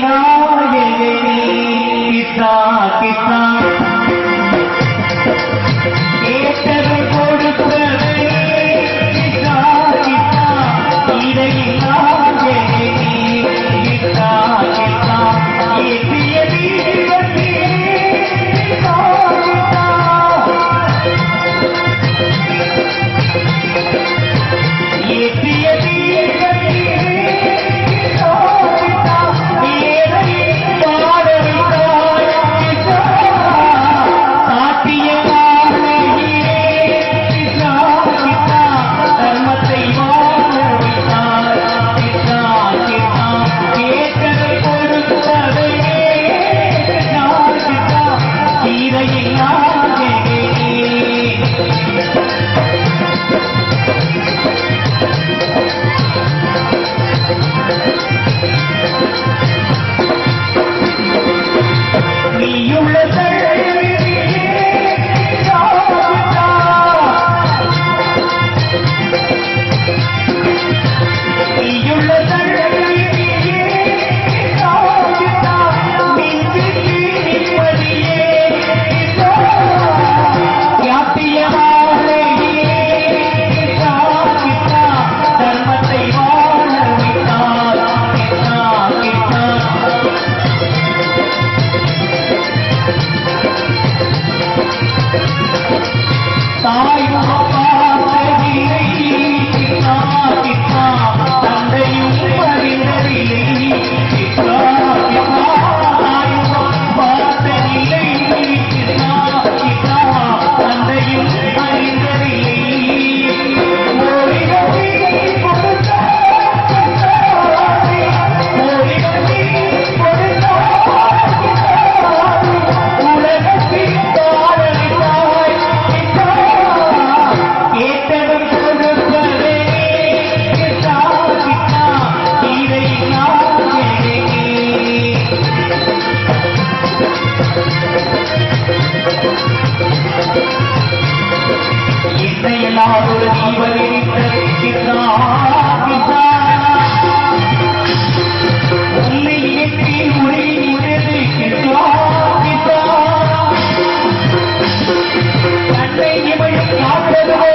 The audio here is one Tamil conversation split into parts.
Krishna நாடு ஜீவனித்த கிருஷ்ணா கிருஷ்ணா உன்னை எட்டி உரைகிறது கிருஷ்ணா கிருஷ்ணா தன்னை இவள் காப்பதுவோ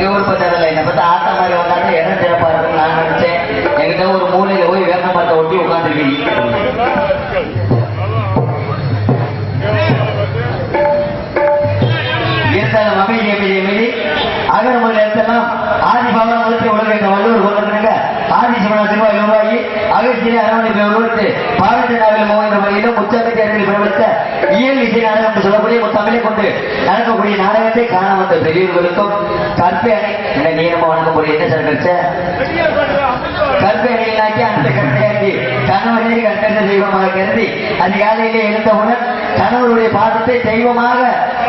எங்க ஊர் பத்ததில்ல என்னை பார்த்து ஆத்தா மாதிரி வந்தாங்க என்ன சிறப்பா இருக்கும் நான் நினைச்சேன். என்கிட்ட ஒரு மூலையில போய் வேப்ப மரத்தை ஒட்டி உட்காந்துருக்கீங்க இருந்தாலும் அமைதி அமைதி அமைதி அகர முதல் ஆதி பவனம் முதல் உலக இந்த கொண்டிருக்க ஆதி சிவன திருவாய் உருவாகி அகத்திலே அரவணைப்பை உருவத்து பாரத நாவில் மோகின்ற முறையிலும் முச்சக்கத்தை அறிவில் பிரபலித்த இயல் இசை நாடகம் முத்தமிழை கொண்டு நாடகத்தை காண வந்த பெரியவர்களுக்கும் கற்பை அணை என நீளமா வணங்கக்கூடிய என்ன சார் கிடைச்ச? கற்பை அணையிலாக்கி அந்த கற்பையாக்கி கணவனை கண்டன தெய்வமாக கருதி அதிகாலையிலே எழுந்தவுடன் கணவருடைய பாதத்தை தெய்வமாக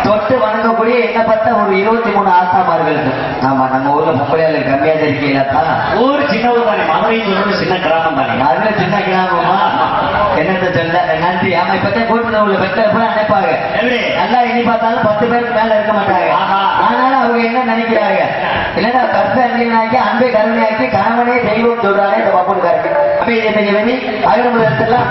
தொட்டு வணங்கக்கூடிய எண்ணப்பட்ட ஒரு இருபத்தி மூணு ஆத்தாமார்கள். ஆமா நம்ம ஊர்ல பொம்பளையாளர் கம்மியா இருக்கீங்களா? தான் ஊர் சின்ன ஊர் தானே. மதுரை சின்ன கிராமம் தானே. அதுல சின்ன கிராமமா? என்னத்த சொல்ல நன்றி. ஆமா இப்பதான் கூட்டணி உள்ள பெற்ற போய் நினைப்பாங்க. நல்லா எண்ணி பார்த்தாலும் பத்து பேருக்கு மேல இருக்க மாட்டாங்க. ஆனாலும் அவங்க என்ன நினைக்கிறாங்க? இல்லைன்னா கற்ப அன்பினாக்கி அன்பை கருணையாக்கி கணவனே தெய்வம் சொல்றானே இந்த பப்பனுக்காரங்க அப்ப இதை கொஞ்சம் பண்ணி அகில முதலத்தெல்லாம்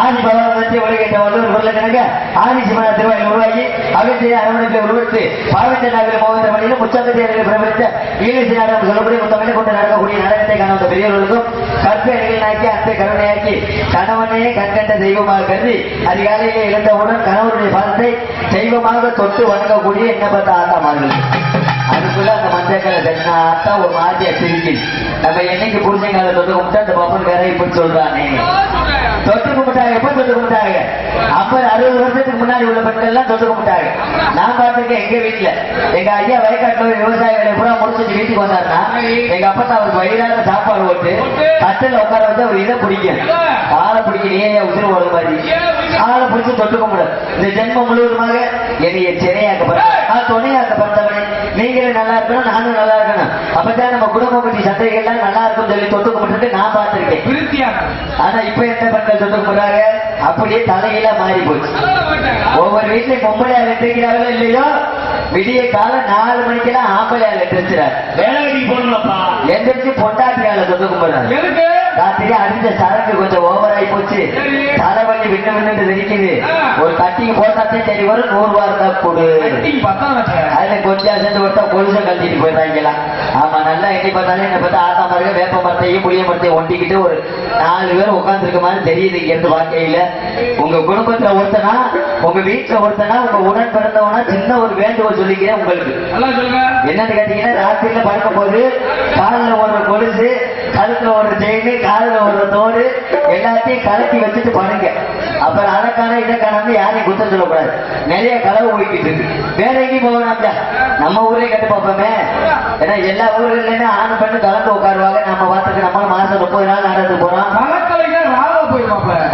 ஆதி பகவானத்தை உலகிட்ட வல்லூர் பொருள் கணக்க ஆதி சிவனா திருவாயில் உருவாகி அகத்திய அரவணைப்பை உருவத்து பாவித்த மோகின்ற வழியில் முச்சக்கத்தை அறிவில் பிரபலித்த ஈழசி நாடகம் சொல்லக்கூடிய முத்தமிழை கொண்டு நடக்கக்கூடிய நாடகத்தை காண பெரியவர்களுக்கும் கற்பை அந்த கருணையாக்கி கணவனே கண்கண்ட தெய்வமாக கருதி அதிகாலையிலே இழந்தவுடன் கணவருடைய பாதத்தை தெய்வமாக தொட்டு வணங்கக்கூடிய என்ன பார்த்த ஆத்தாமார்கள் அதுக்குள்ள அந்த மஞ்சக்கால தட்டினாத்தா ஒரு மாதிரியா சிரிக்கு நம்ம என்னைக்கு புரிஞ்சங்கால தொட்டு கும்பிட்டா அந்த பப்பன் வேற இப்படி சொல்றானே தொட்டு கும்பிட்டாங்க எப்ப தொட்டு கும்பிட்டாங்க அப்ப அறுபது வருஷத்துக்கு முன்னாடி உள்ள பெண்கள் எல்லாம் தொட்டு கும்பிட்டாங்க நான் பார்த்திருக்கேன் எங்க வீட்டுல எங்க ஐயா வயக்காட்டுல விவசாய பூரா முடிச்சுட்டு வீட்டுக்கு வந்தாருன்னா எங்க அப்பா அவருக்கு வயிறாக சாப்பாடு போட்டு தட்டில் உட்கார வச்சு அவர் இதை பிடிக்கும் காலை பிடிக்க நீ ஏன் உசுறு போடுற மாதிரி காலை பிடிச்சு தொட்டு கும்பிடு இந்த ஜென்மம் முழுவதுமாக என்னைய சிறையாக்கப்பட்ட துணையாக்கப்பட்டவனே நீங்களும் நல்லா இருக்கணும் நானும் நல்லா இருக்கணும். அப்பதான் நம்ம குடும்ப பற்றி சந்தைகள்லாம் நல்லா இருக்கும் சொல்லி தொட்டு கும்பிட்டு நான் பார்த்திருக்கேன். விருத்தியாக ஆனா இப்ப என்ன பெண்கள் தொட்டு கும்பிடுறாங்க அப்படியே தலையில மாறி போச்சு. ஒவ்வொரு வீட்லயும் பொம்பளையா வெட்டிருக்கிறார்களோ இல்லையோ விடிய காலம் நாலு மணிக்கெல்லாம் ஆம்பளையா வெட்டிருக்கிறார் வேலை வெட்டி போடணும்ப்பா எந்திரிச்சு பொண்டாட்டியால கும்பிடுறாங்க. எதுக்கு? ராத்திரி அடிச்ச சரக்கு கொஞ்சம் ஓவர் ஆகி போச்சு. தலைவலி விண்ணு விண்ணு தெரிக்குது. ஒரு கட்டிக்கு போட்டாத்தே சரி வரும் நூறு ரூபா இருந்தா கொடு. அதுல கொஞ்சம் அசந்து விட்டா கொலுச கழட்டிட்டு போயிடுறாங்களாம் ஆமா நல்லா எண்ணி பார்த்தாலே என்ன பார்த்தா ஆத்தா மருக வேப்ப மரத்தையும் புளிய மரத்தையும் ஒட்டிக்கிட்டு ஒரு நாலு பேர் உட்கார்ந்துருக்க மாதிரி தெரியுது இங்க இருந்து வாழ்க்கையில. உங்க குடும்பத்துல ஒருத்தனா உங்க வீட்டுல ஒருத்தனா உங்க உடன் பிறந்தவனா சின்ன ஒரு வேண்டுகோள் சொல்லிக்கிறேன் உங்களுக்கு. என்னன்னு கேட்டீங்கன்னா ராத்திரில படுக்கும் போது காலில் ஒரு கொலுசு கழுத்துல ஒரு செயின் காதுல ஒரு தோடு எல்லாத்தையும் கலட்டி வச்சுட்டு படுங்க அப்புறம் அதற்கான இதற்கான யாரையும் குத்தம் சொல்லக்கூடாது. நிறைய களவு போய்கிட்டு இருக்கு. வேற எங்கேயும் போகணும்ல நம்ம ஊரே கட்டு பார்ப்போமே ஏன்னா எல்லா ஊர்கள்லயுமே ஆண் பெண்ணு கலந்து உட்காருவாங்க. நம்ம பார்த்துட்டு நம்ம மாசம் முப்பது நாள் நடந்து போறோம்.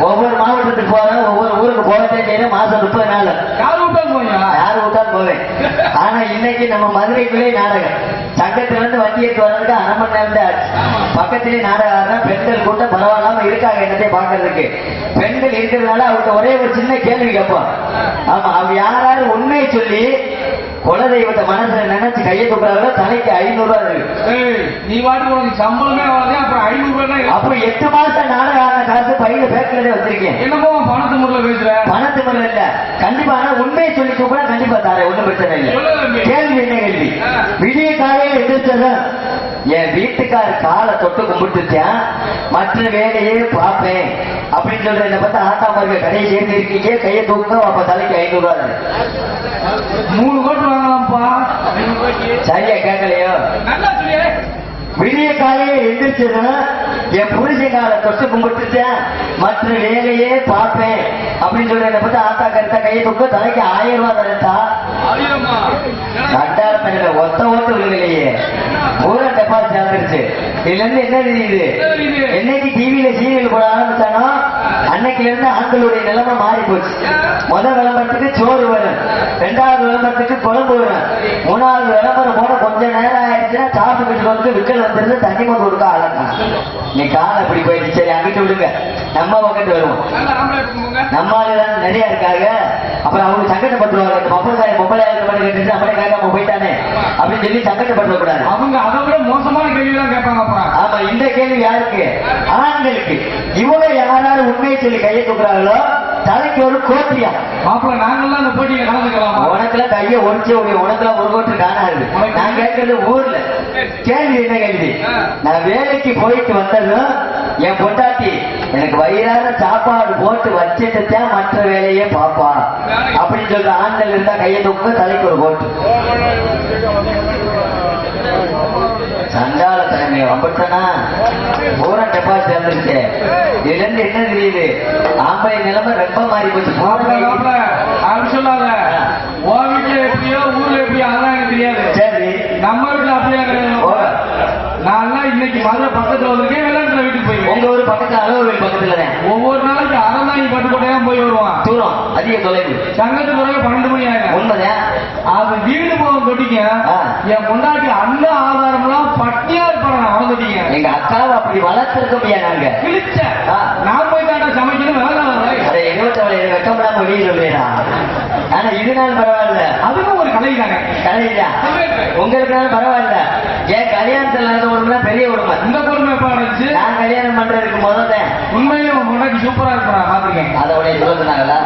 ஒவ்வொரு மாவட்டத்துக்கு போறோம். ஒவ்வொரு ஊருக்கு போகத்தே செய்யணும் மாசம் முப்பது நாள். யார் விட்டாலும் போவேன்? ஆனா இன்னைக்கு நம்ம மதுரைக்குள்ளே நாடகம். சங்கத்துல இருந்து வண்டி எடுத்து வர்றதுக்கு அரை மணி நேரம் தான் ஆச்சு. பக்கத்திலே நாடகம் பெண்கள் கூட்டம் பரவாயில்லாம இருக்காங்க என்னத்தை பாக்குறதுக்கு பெண்கள் இருக்கிறதுனால அவர்கிட்ட ஒரே ஒரு சின்ன கேள்வி கேட்போம் ஆமா அவ யாராரு உண்மையை சொல்லி குலதெய்வத்தை மனசுல நினைச்சு கையை தூக்குறாங்களோ தலைக்கு ஐநூறு ரூபாய் இருக்கு நீ வாட்டு உனக்கு சம்பளமே அவ்வளவுதான் அப்புறம் ஐநூறு ரூபாய் அப்ப எட்டு மாசம் நாடகம் ஆன காசு பையில பேக்கல வச்சிருக்கேன் என்னமோ பணத்து முறையில பேசுற? பணத்து மேல இல்ல. கண்டிப்பா ஆனா உண்மையை சொல்லி கூட கண்டிப்பா தரேன் ஒண்ணும் பிரச்சனை இல்ல. கேள்வி என்ன கேள்வி. விடிய எதிர்த்ததும் என் வீட்டுக்கார காலை தொட்டு கும்பிட்டுச்சேன் மற்ற வேலையே பார்ப்பேன். அப்படின்னு சொல்ற என்ன பார்த்தா ஆட்டா மாதிரி கடையை சேர்ந்து இருக்கீங்க கையை தூக்குங்க அப்ப தலைக்கு ஐநூறு ரூபாய் மூணு கோட்டு வாங்கலாம்ப்பா. சரியா கேட்கலையோ? விடிய காலையில எந்திரிச்சதும் என் புருஷன் காலை தொட்டு கும்பிட்டுச்சேன் மற்ற வேலையே பார்ப்பேன். அப்படின்னு சொல்ற என்ன பார்த்தா ஆத்தா கருத்தா கையை தூக்க தலைக்கு ஆயிரம் ரூபாய் தரட்டா டெபாசிட் ஆகிருச்சு இதுல இருந்து என்ன தெரியுது என்ன தெரியுது? என்னைக்கு டிவியில சீரியல் போட ஆரம்பிச்சானோ அன்னைக்குல இருந்து ஆண்களுடைய நிலைமை மாறி போச்சு முதல் விளம்பரத்துக்கு சோறு வரும். ரெண்டாவது விளம்பரத்துக்கு குழம்பு வரும். மூணாவது விளம்பரம் போட கொஞ்ச நேரம் ஆயிடுச்சுன்னா சாப்பிட்டுக்கிட்டு வந்து விக்கல் வந்துருந்து தண்ணி கொண்டு கொடுக்க ஆளக்கா நீ காலம் அப்படி போயிடுச்சு. சரி அங்கிட்டு விடுங்க. நம்ம பக்கத்து வருவோம். நம்ம ஆளுதான் நிறைய இருக்காங்க. அப்புறம் அவங்க சங்கடப்பட்டுருவாங்க இந்த பொம்பளை ஆளுக்கு மட்டும் கேட்டுட்டு நம்மளே கேட்காம போயிட்டானே. அப்படின்னு சொல்லி சங்கடப்பட்டுற கூடாது அவங்க அதை விட மோசமான கேள்வி தான் கேட்பாங்க அப்புறம் ஆமா இந்த கேள்வி யாருக்கு? ஆண்களுக்கு. இவங்க யாராவது உண்மையை சொல்லி கையை தூக்குறாங்களோ தலைக்கு ஒரு கோத்தியா மாப்பிள்ள நாங்கெல்லாம் அந்த போட்டியில கலந்துக்கலாமா? உனக்கெல்லாம் கையை ஒடிச்சு விடு உனக்கெல்லாம் ஒரு கோட்டு காணாது நான் கேட்கறது ஊர்ல. கேள்வி என்ன கேள்வி? நான் வேலைக்கு போயிட்டு வந்ததும் என் பொண்டாட்டி எனக்கு வயிறார சாப்பாடு போட்டு வச்சுட்டு மற்ற வேலையே பாப்பா அப்படின்னு சொல்ற ஆண்கள் இருந்தா கையை தூக்க தலைக்கு ஒரு கோட்டு சண்டால தலைமை அப்படித்தானா பூரா டெபாசிட் வந்துருச்சு இதுல இருந்து என்ன தெரியுது ஆம்பளை நிலைமை ரொம்ப மாறி போச்சு. அப்படி சொல்லாத. உன் வீட்டுல எப்படியோ ஊர்ல எப்படியோ அதெல்லாம் எனக்கு தெரியாது. சரி. நம்ம வீட்டுல அப்படியே கிடையாது. நான் இன்னைக்கு மதுரை பக்கத்துல வந்திருக்கேன் வெள்ளாட்டுல வீட்டுக்கு போயிருக்கேன் உங்க ஊர் பக்கத்துல அளவுகள் பக்கத்துல தான் ஒவ்வொரு நாளைக்கு அறந்தாங்கி பட்டுக்கோட்டையா போய் வருவான். தூரம். அதிக தொலைவு. சங்கத்துக்கு பிறகு பன்னெண்டு மணி ஆகும் உண்மைதான். அது வீடு போகும் தொட்டிக்க ஆ. என் முன்னாடி அந்த ஆதாரம்லாம் பட்டியா இருப்பாங்க அவன் தொட்டிங்க எங்க அக்காவை அப்படி வளர்த்திருக்க முடியாது நாங்க. கிழிச்ச. நான் போய் தாண்டா சமைக்கணும் வேலை அதை இருபத்தவளை வெக்கப்படாம வெளியே சொல்றேனா ஆனா இது நாள் பரவாயில்ல. அதுவும் ஒரு கலை தானே. கலையா உங்களுக்கு பரவாயில்ல. ஏன் கல்யாணத்துல நடந்த உடம்புனா பெரிய உடம்பு இந்த பொறுமை எப்ப நடந்துச்சு? நான் கல்யாணம் பண்றதுக்கு முதல்ல. உண்மையிலே உன் முன்னாடி சூப்பரா இருப்பா பாத்துருக்கேன் அதோட சொல்லுனாங்களா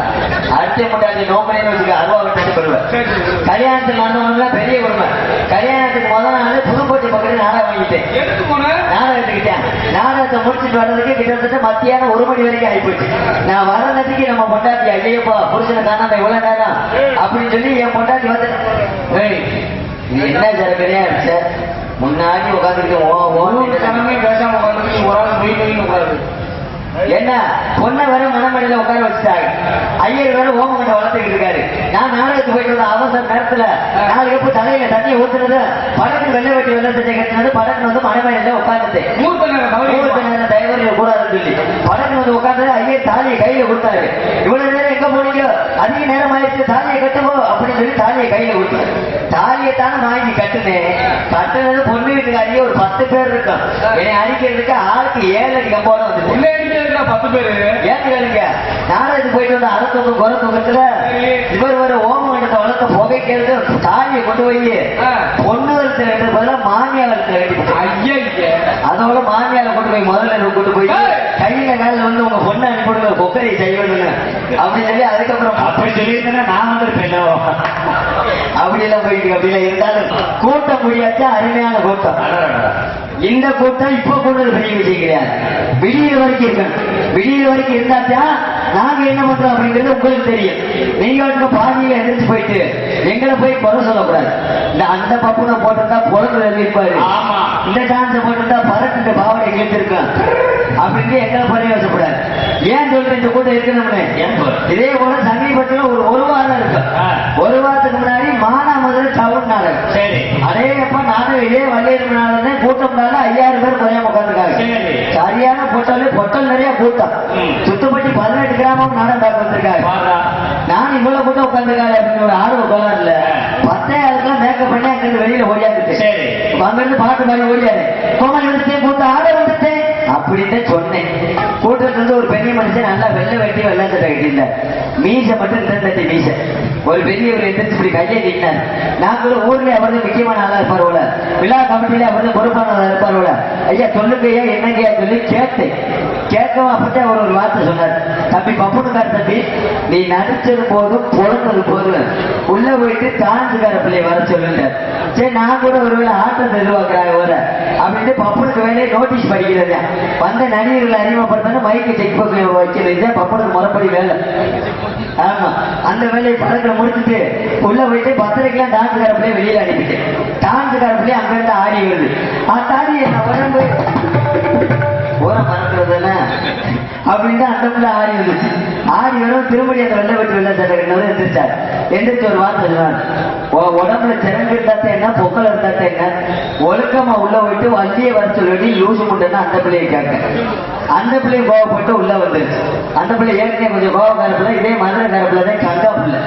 அடுத்த முட்டாடி நோம்பனேன்னு வச்சுக்க அருவா விட்டு சரி சரி கல்யாணத்துக்கு வந்தவங்க பெரிய உரிமை கல்யாணத்துக்கு முதல் நாள் புதுக்கோட்டை பக்கத்துல நாடகம் வாங்கிட்டேன். நாடகம் எடுத்துக்கிட்டேன். நாடகத்தை முடிச்சுட்டு வர்றதுக்கு கிட்டத்தட்ட மத்தியானம் ஒரு மணி வரைக்கும் ஆயிப்போச்சு. நான் வர்றதுக்கு நம்ம பொண்டாட்டி ஐயப்பா புருஷனை காணாம இவ்வளவு நேரம் அப்படின்னு சொல்லி என் பொண்டாட்டி வந்து "ஏய், இது என்ன ஜரகரையா இருந்துச்சு முன்னாடி உட்காந்துக்கிட்டு என்ன? பொண்ணை வேற மணமடியில உட்கார வச்சுட்டாங்க ஐயர் வேற ஓமகண்ட வளர்த்துக்கிட்டு இருக்காரு. நான் நாடகத்துக்கு போயிட்டு வந்த அவசர நேரத்துல நாலு கப்பு தலையில தண்ணி ஊத்துறது? படக்கு வெள்ளை வெட்டி வெள்ளை சட்டை கட்டினது படக்கு வந்து மணமடியில உட்காந்துட்டு தயவு கூடாதுன்னு சொல்லி. படக்கு வந்து உட்காந்து ஐயர் தாலியை கையில கொடுத்தாரு. இவ்வளவு எங்க போனீங்க அதிக நேரம் ஆயிடுச்சு தாலியை கட்டுவோ அப்படின்னு சொல்லி தாலியை கையில கொடுத்தாரு தாலியை தானே வாங்கி கட்டுனேன் கட்டுனது பொண்ணு வீட்டுக்காரியே ஒரு பத்து பேர் இருக்கும் என்னை அடிக்கிறதுக்கு ஆளுக்கு ஏழு அடி கம்போட வந்து பத்து பேரு? ஏன் கேளுங்க? நாடகத்துக்கு போயிட்டு வந்து அறத்தொங்கு குறை தூக்கத்துல இவர் வர ஓமம் எடுத்த வளர்த்த புகைக்கிறது தாலியை கொண்டு போய். பொண்ணு வளர்த்து ரெண்டு பதிலா மாமியா வளர்த்து ரெண்டு ஐயா ஐயா அதோட மாமியால கொண்டு போய் முதல்ல கொண்டு போய். கையில காலில் வந்து உங்க பொண்ணை அனுப்பிடுங்க கொக்கரை செய்யணும்னு அப்படி சொல்லி அதுக்கப்புறம் அப்படி சொல்லியிருந்தேன்னா நான் வந்திருப்பேனோ? அப்படி எல்லாம் போயிட்டு அப்படிலாம் இருந்தாலும் கூட்டம் முடியாச்சா அருமையான கூட்டம். இந்த கூட்டம் இப்ப கூடுதல் பெரிய விஷயம் கிடையாது விடியல் வரைக்கும் இருக்கணும். விடியல் வரைக்கும் இருந்தாச்சா நாங்க என்ன பண்றோம் அப்படிங்கிறது உங்களுக்கு தெரியும். நீங்க வந்து பாதியில எதிர்த்து போயிட்டு எங்களை போய் குறை சொல்லக்கூடாது. இந்த அந்த பப்புனை போட்டிருந்தா புலந்து எழுதியிருப்பாரு ஆமா. இந்த டான்ஸ் போட்டிருந்தா பறட்டு பாவனை கேட்டிருக்கேன் அப்படின்னு எங்களை பழைய வசப்படாது ஏன் சொல்ற இந்த கூட்டம் இருக்கணும்னு? இதே போல சமீபத்துல ஒரு ஒரு வாரம் இருக்கு. ஆ. ஒரு வாரத்துக்கு முன்னாடி நாடகம் சரி. அடேப்பா நானும் இதே வள்ளியர் நாடகம் கூட்டம் மேல ஐயாயிரம் பேர் குறையாம உட்காந்துருக்காங்க சரி. சரியான பொட்டல் பொட்டல் நிறைய கூட்டம். சுத்தப்பட்டி பதினெட்டு கிராமம் நாடகம் பார்க்க வந்திருக்காங்க நான் இவ்வளவு கூட்டம் உட்காந்துருக்காங்க அப்படின்னு ஒரு ஆர்வம் கோளாறுல. பத்தாயிரத்துலாம் மேக்கப் பண்ணி அங்கிருந்து வெளியில ஓடியாந்துட்டு. சரி. அங்கிருந்து பாட்டு பாடி ஓடியாரு. கோமல் வந்துட்டேன் கூட்டம் ஆட வந்துட்டேன் அப்படின்னு சொன்னேன். கூட்டத்துல இருந்து ஒரு பெரிய மனுஷன் நல்லா வெள்ளை வெட்டி வெள்ளை சட்டை கட்டியிருந்தார். மீசை மட்டும் தட்டி மீசை. ஒரு பெரியவர் எந்திரிச்சு இப்படி கையை நீட்டார் நான் ஊர்ல அவர் முக்கியமான ஆளா இருப்பார் போல. விழா கமிட்டியில அவர் தான் பொறுப்பான ஆளா இருப்பார் போல. ஐயா சொல்லுங்க ஐயா என்னங்கய்யா சொல்லி கேட்டேன். கேட்கவும் அப்பதான் அவர் ஒரு வார்த்தை சொன்னார். தம்பி பப்புனுக்கார் தம்பி நீ நடிச்சது போதும் பிறந்தது போதும் உள்ள போயிட்டு காஞ்சுக்கார பிள்ளைய வர சொல்லுங்க சரி நான் கூட ஒருவேளை ஆட்டம் எதிர்பார்க்கிறாங்க வர அப்படின்ட்டு பப்பனுக்கு வேலையை நோட்டீஸ் படிக்கிறது வந்த நடிகர்களை அறிமுகப்படுத்தணும் மைக்கு செக் பண்ணி வைக்கிறது இதுதான் பப்பனுக்கு முறைப்படி வேலை. ஆமா அந்த வேலையை படத்துல முடிச்சுட்டு உள்ள போயிட்டு பத்திரிக்கைலாம் டான்ஸுக்கார பிள்ளைய வெளியில அனுப்பிட்டேன். டான்ஸுக்கார பிள்ளைய அங்கே இருந்து ஆடி வருது. அந்த ஆடி என்ன வரும்போது ஓரம் மறக்கிறதுல அப்படின்னு அந்த பிள்ளை ஆடி வந்துச்சு ஆடி வரும் திரும்படி அந்த வெள்ளை வெட்டி வெள்ளை சட்டை கட்டினவர் எந்திரிச்சார். எந்திரிச்சு ஒரு வார்த்தை சொல்லுவாங்க உடம்புல சிறங்கு இருந்தாத்த என்ன? பொக்கல் இருந்தாத்த என்ன? ஒழுக்கமா உள்ள போயிட்டு வண்டியை வர சொல்லி லூசு முட்டைன்னு அந்த பிள்ளையை கேட்க. அந்த பிள்ளையும் கோவப்பட்டு உள்ள வந்துருச்சு. அந்த பிள்ளை ஏற்கனவே கொஞ்சம் கோவக்கார பிள்ளை இதே மதுரை கரப்புல தான் கங்கா பிள்ளை.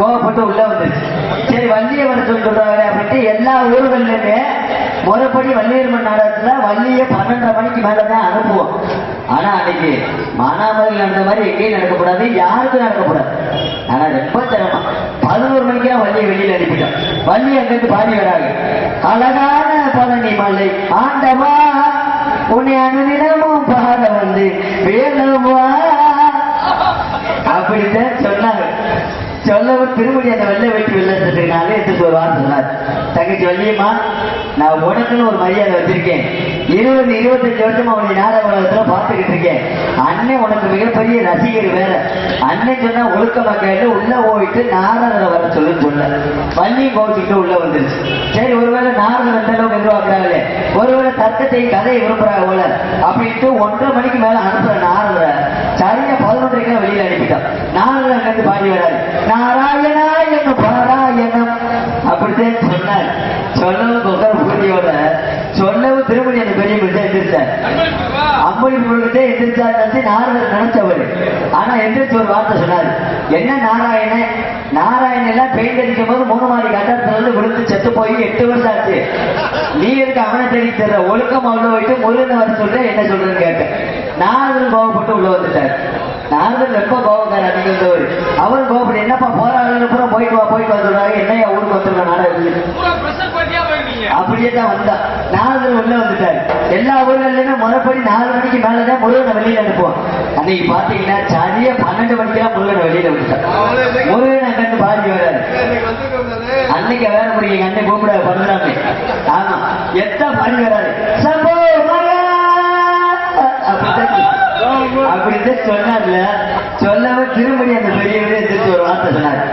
கோவப்பட்டு உள்ள வந்துருச்சு. சரி வண்டியை வர சொல்லி சொல்றாங்க அப்படின்ட்டு எல்லா ஊர்கள்லயுமே முறைப்படி வள்ளியம்மன் நாடகத்துல வள்ளியை பன்னெண்டரை மணிக்கு மேலதான் அனுப்புவோம். ஆனா அன்னைக்கு மானாமதில் நடந்த மாதிரி எங்கேயும் நடக்கக்கூடாது யாருக்கும் நடக்கக்கூடாது. ஆனா ரொம்ப சிரமம். பதினோரு மணிக்கா வள்ளியை வெளியில் அனுப்பிட்டோம். வள்ளி அங்கிருந்து பாடி வராங்க அழகான பழனி மலை ஆண்டவா உன்னை அனுதினமும் பாட வந்து வேணுமா அப்படித்தான் சொன்னாங்க. சொல்லவர் திருமணி அந்த வெள்ளை வெட்டி வெள்ளத்துனாலே எடுத்துட்டு வருவான்னு சொன்னார். தங்கச்சி வள்ளியம்மா நான் உனக்குன்னு ஒரு மரியாதை வச்சிருக்கேன். இருபது இருபத்தஞ்சு வருஷமா உன்னை நாடக உலகத்துல பார்த்துக்கிட்டு இருக்கேன். அண்ணன் உனக்கு மிகப்பெரிய ரசிகர் வேற. அண்ணன் சொன்னா ஒழுக்கமா கேட்டு உள்ள போயிட்டு நாரதரை வர சொல்லு சொல்ல வள்ளி கோவிச்சுட்டு உள்ள வந்துருச்சு. சரி ஒருவேளை நாரதர் எந்த அளவுக்கு எதிர்பார்க்கிறாங்களே? ஒருவேளை தர்க்கத்தை கதையை விரும்புறாங்க போல. அப்படின்ட்டு ஒன்றரை மணிக்கு மேல அனுப்புற நாரதரை சரியா பதினொன்றைக்கு வெளியில அனுப்பிட்டான். நாரதர் அங்கிருந்து பாடி வராது நாராயணா என்ன பாராயணம். அப்படித்தான் சொன்னார். சொல்லவும் கொக்கர் பூஜையோட சொல்லவும் திருமணி அந்த பெரிய பிள்ளை எந்திரிச்சார். அம்பளி முழுக்கிட்டே எந்திரிச்சார் நினைச்சு நாரதர் நினைச்சவர். ஆனா எந்திரிச்சு ஒரு வார்த்தை சொன்னார். என்ன நாராயணன் நாராயணன் எல்லாம் பெயிண்ட் அடிக்கும் போது மூணு மாடி கட்டத்துல இருந்து விழுந்து செத்து போய் எட்டு வருஷம் ஆச்சு. நீ எதுக்கு அவனை தேடி தர்ற ஒழுக்கம் அவ்வளோ போயிட்டு முருகன் வர சொல்ற என்ன சொல்றேன்னு கேட்டேன். நாரதர் கோவப்பட்டு உள்ள வந்துட்டார். நாரதர் ரொம்ப கோபக்கார அதிகந்தவர் அவர் கோபப்பட்டு என்னப்பா போராடுறது பூரா போயிட்டு வா போயிட்டு வா சொல்றாங்க என்னையா ஊருக்கு வந்துருக்க நாடகம் அப்படியே தான் வந்தா. நாரதர் உள்ள வந்துட்டாரு. எல்லா ஊர்கள்லயுமே முறைப்படி நாலு மணிக்கு மேலதான் முருகனை வெளியில அனுப்புவோம் அன்னைக்கு பாத்தீங்கன்னா சரியா பன்னெண்டு மணிக்கெல்லாம் முருகனை வெளியில விட்டுட்டான் முருகனை கண்டு பாதி வராது அன்னைக்கு வேற முடியும் அன்னை கூப்பிட பண்றாங்க ஆமா எத்தனை பாதி வராது சம்போ அப்படின்னு சொன்னார்ல. சொல்லாம திரும்படி அந்த பெரியவரே எந்திரிச்சு ஒரு வார்த்தை சொன்னார்.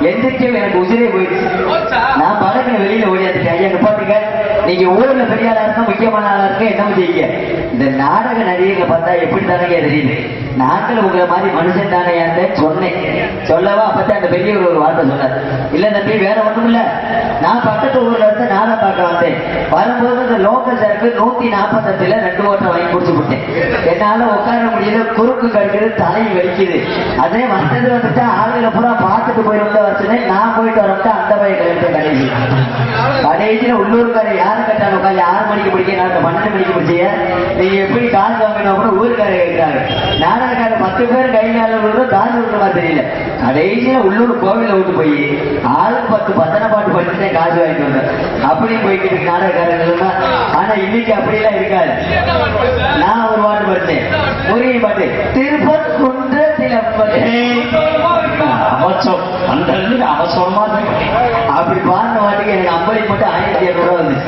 எந்திரிக்கவே எனக்கு உசிரே போயிடுச்சு. நான் படகுல வெளியில ஓடியாந்துட்டேன். ஐயா பாத்துக்க. நீங்க ஊர்ல பெரிய ஆளா இருந்தா முக்கியமான ஆளா இருக்க என்ன செய்யுங்க இந்த நாடக நடிகர்களை பார்த்தா எப்படி தானே தெரியுது? நாட்டில் உங்களை மாதிரி மனுஷன் தானே சொன்னேன். சொல்லவா? அப்பதான் அந்த பெரியவர் ஒரு வார்த்தை சொன்னார். இல்ல தம்பி வேற ஒண்ணும் இல்ல நான் பக்கத்து ஊர்ல இருந்து நாடகம் பார்க்க வந்தேன். வரும்போது இந்த லோக்கல் சரக்கு நூத்தி நாற்பத்தெட்டுல ரெண்டு ஓட்டம் வாங்கி குடிச்சு விட்டேன் என்னால உட்கார முடியல. குறுக்கு கடிக்கிறது தலை வலிக்குது. அதே வந்தது வந்துட்டா ஆளுகளை பூரா பார்த்துட்டு போய் வந்த வச்சுனே நான் போயிட்டு வரப்ப அந்த பையன் கிளம்பிட்டு கடைசி கடைசியில உள்ளூர்கார யார் கட்டான உட்காந்து ஆறு மணிக்கு முடிக்க நான் பன்னெண்டு மணிக்கு முடிச்சிய நீங்க எப்படி காசு வாங்கினா கூட ஊருக்கார கேட்கிறாரு நாடகக்கார பத்து பேர் கை விடுறது காசு விடுற மாதிரி தெரியல. கடைசியில உள்ளூர் கோவில விட்டு போய் ஆளுக்கு பத்து பத்தனை பாட்டு படிச்சுட்டே காசு வாங்கிட்டு வந்தேன் அப்படியும் போய்கிட்டு இருக்கு நாடகக்காரர்கள் ஆனா இன்னைக்கு அப்படியெல்லாம் இருக்காது. நான் ஒரு பாட்டு படிச்சேன் முருகை பாட்டு திருப்பக்குன்றத்தில் அவசரம் அந்த அவசரமா அப்படி பாடின பாட்டுக்கு எனக்கு ஐம்பது மட்டும் ஆயிரத்தி இரநூறுவா வந்துச்சு.